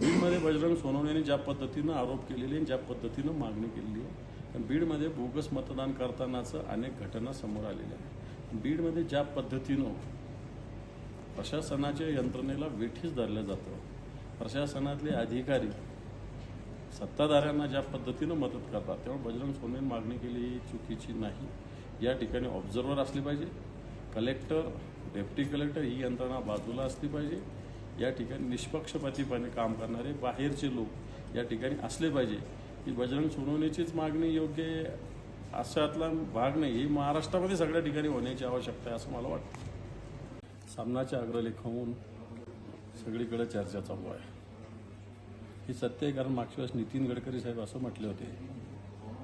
बीडमध्ये बजरंग सोनवणेने ज्या पद्धतीनं आरोप केलेले आणि ज्या पद्धतीनं मागणी केलेली आहे पण बीडमध्ये बोगस मतदान करतानाचं अनेक घटना समोर आलेल्या आहेत. बीडमध्ये ज्या पद्धतीनं प्रशासनाच्या यंत्रणेला वेठीस धरलं जातं प्रशासनातले अधिकारी सत्ताधाऱ्यांना ज्या पद्धतीनं मदत करतात तेव्हा बजरंग सोनवणे मागणी केली ही चुकीची नाही या ठिकाणी ऑब्झर्वर असली पाहिजे. कलेक्टर डेप्टी कलेक्टर ही यंत्रणा बाजूला असली पाहिजे. या ठिकाणी निष्पक्षपातीपणे काम करणारे बाहेरचे लोक या ठिकाणी असले पाहिजे. ही बजरंग सोडवण्याचीच मागणी योग्य आहे अशातला भाग नाही ही महाराष्ट्रामध्ये सगळ्या ठिकाणी होण्याची आवश्यकता आहे असं मला वाटतं. सामनाच्या अग्रलेखाहून सगळीकडे चर्चा चालू आहे. हे सत्य आहे कारण मागच्या वेळेस नितीन गडकरी साहेब असं म्हटले होते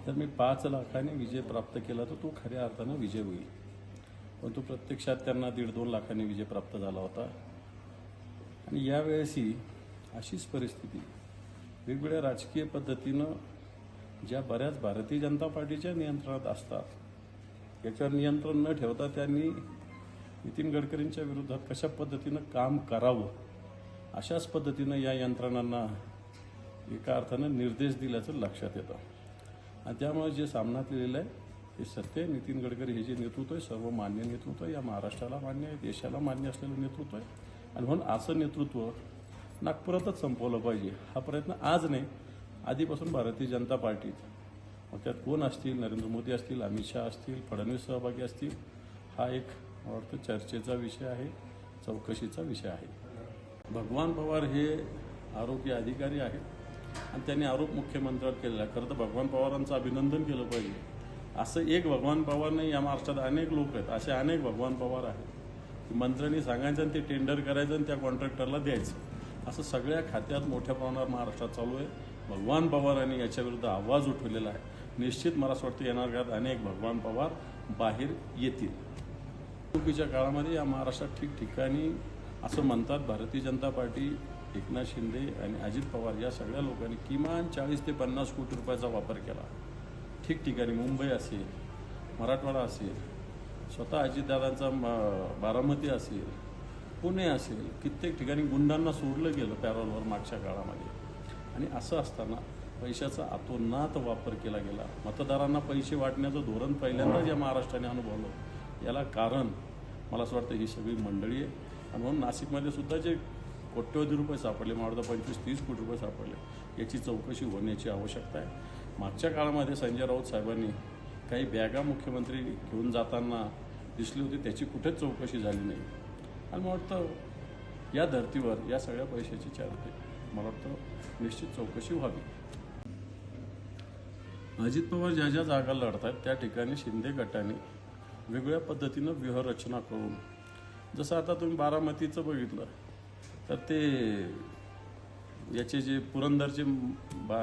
तर मी पाच लाखाने विजय प्राप्त केला तर तो खऱ्या अर्थानं विजय होईल. परंतु प्रत्यक्षात त्यांना दीड दोन लाखांनी विजय प्राप्त झाला होता. आणि यावेळेसही अशीच परिस्थिती. वेगवेगळ्या राजकीय पद्धतीनं ज्या बऱ्याच भारतीय जनता पार्टीच्या नियंत्रणात असतात याच्यावर नियंत्रण न ठेवता त्यांनी नितीन गडकरींच्या विरोधात कशा पद्धतीनं काम करावं अशाच पद्धतीनं या यंत्रणांना एका अर्थानं निर्देश दिल्याचं लक्षात येतं. आणि त्यामुळे जे सामनात लिहिलेलं आहे हे सत्य नितीन गडकरी हे जे नेतृत्व आहे सर्व मान्य नेतृत्व आहे. या महाराष्ट्राला मान्य आहे देशाला मान्य असलेलं नेतृत्व आहे. आणि म्हणून असं नेतृत्व नागपुरातच संपवलं पाहिजे. हा प्रयत्न आज नाही आधीपासून भारतीय जनता पार्टीत. मग त्यात कोण असतील? नरेंद्र मोदी असतील अमित शहा असतील फडणवीस सहभागी असतील? हा एक वाटतं चर्चेचा विषय आहे चौकशीचा विषय आहे. भगवान पवार हे आरोपी अधिकारी आहेत आणि त्यांनी आरोप मुख्यमंत्र्यावर केलेला खरं तर भगवान पवारांचं अभिनंदन केलं पाहिजे. असं एक भगवान पवार नाही या महाराष्ट्रात अनेक लोक आहेत असे अनेक भगवान पवार आहेत. मंत्र्यांनी सांगायचं आणि ते टेंडर करायचं आणि त्या कॉन्ट्रॅक्टरला द्यायचं. असं सगळ्या खात्यात मोठ्या प्रमाणावर महाराष्ट्रात चालू आहे. भगवान पवारांनी याच्याविरुद्ध आवाज उठवलेला आहे. निश्चित मला असं वाटतं येणार काळात अनेक भगवान पवार बाहेर येतील. निवडणुकीच्या काळामध्ये या महाराष्ट्रात ठिकठिकाणी असं म्हणतात भारतीय जनता पार्टी एकनाथ शिंदे आणि अजित पवार या सगळ्या लोकांनी किमान चाळीस ते पन्नास कोटी रुपयाचा वापर केला. ठिकठिकाणी मुंबई असेल मराठवाडा असेल स्वतः अजितदादांचा बारामती असेल पुणे असेल कित्येक ठिकाणी गुंडांना सोडलं गेलं पॅरोलवर मागच्या काळामध्ये. आणि असं असताना पैशाचा अतोनात वापर केला गेला. मतदारांना पैसे वाटण्याचं धोरण पहिल्यांदाच या महाराष्ट्राने अनुभवलं. याला कारण मला असं वाटतं ही सगळी मंडळी आहे. आणि म्हणून नाशिकमध्ये सुद्धा जे कोट्यवधी रुपये सापडले मला वाटतं पंचवीस तीस कोटी रुपये सापडले याची चौकशी होण्याची आवश्यकता आहे. मागच्या काळामध्ये संजय राऊत साहेबांनी काही बॅगा मुख्यमंत्री घेऊन जाताना दिसली होती त्याची कुठेच चौकशी झाली नाही. आणि मला वाटतं या धर्तीवर या सगळ्या पैशाची चार मला वाटतं निश्चित चौकशी व्हावी. अजित पवार ज्या ज्या जागा लढत आहेत त्या ठिकाणी शिंदे गटाने वेगवेगळ्या पद्धतीनं व्यूहरचना करून जसं आता तुम्ही बारामतीचं बघितलं तर ते याचे जे पुरंदरचे बा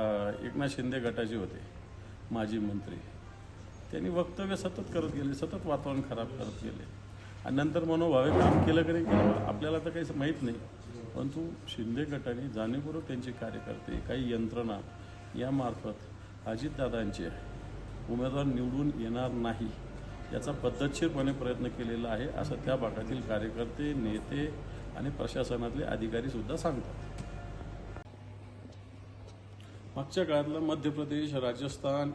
एकनाथ शिंदे गटाचे होते माजी मंत्री. त्यांनी वक्तव्य सतत करत गेले सतत वातावरण खराब करत गेले. आणि नंतर मनोभावे काम केलं की नाही केलं आपल्याला तर काही माहीत नाही. परंतु शिंदे गटाने जाणीवपूर्वक त्यांचे कार्यकर्ते काही यंत्रणा यामार्फत अजितदादांचे उमेदवार निवडून येणार नाही याचा पद्धतशीरपणे प्रयत्न केलेला आहे असं त्या भागातील कार्यकर्ते नेते आणि प्रशासनातले अधिकारीसुद्धा सांगतात. मागच्या काळातलं मध्य प्रदेश राजस्थान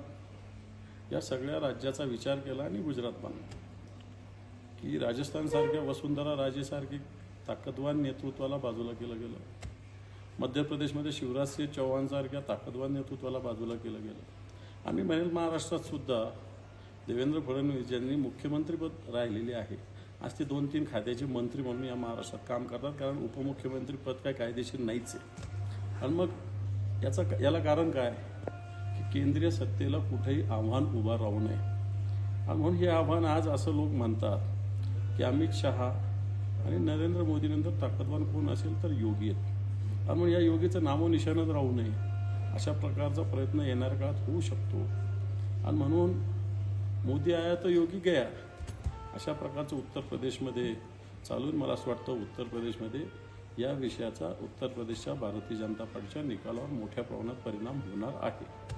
या सगळ्या राज्याचा विचार केला आणि गुजरात बांधला. की राजस्थानसारख्या वसुंधरा राजेसारखी ताकदवान नेतृत्वाला बाजूला केलं गेलं. मध्य प्रदेशमध्ये शिवराज सिंह चौहानसारख्या ताकदवान नेतृत्वाला बाजूला केलं गेलं. आम्ही म्हणेल महाराष्ट्रात सुद्धा देवेंद्र फडणवीस ज्यांनी मुख्यमंत्रीपद राहिलेले आहे. आज ते दोन तीन खात्याचे मंत्री म्हणून या महाराष्ट्रात काम करतात कारण उपमुख्यमंत्रीपद काय कायदेशीर नाहीच आहे. आणि मग याचा याला कारण काय? केंद्रीय सत्तेला कुठेही आव्हान उभा राहू नये. आणि म्हणून हे आव्हान आज असं लोक म्हणतात की अमित शहा आणि नरेंद्र मोदीनंतर ताकदवान कोण असेल तर योगी आहेत. आणि म्हणून या योगीचं नामोनिशाणच राहू नये. अशा प्रकारचा प्रयत्न येणाऱ्या काळात होऊ शकतो. आणि म्हणून मोदी आया तर योगी गया. अशा प्रकारचं उत्तर प्रदेशमध्ये चालून मला असं वाटतं उत्तर प्रदेशमध्ये या विषयाचा उत्तर प्रदेशच्या भारतीय जनता पार्टीच्या निकालावर मोठ्या प्रमाणात परिणाम होणार आहे.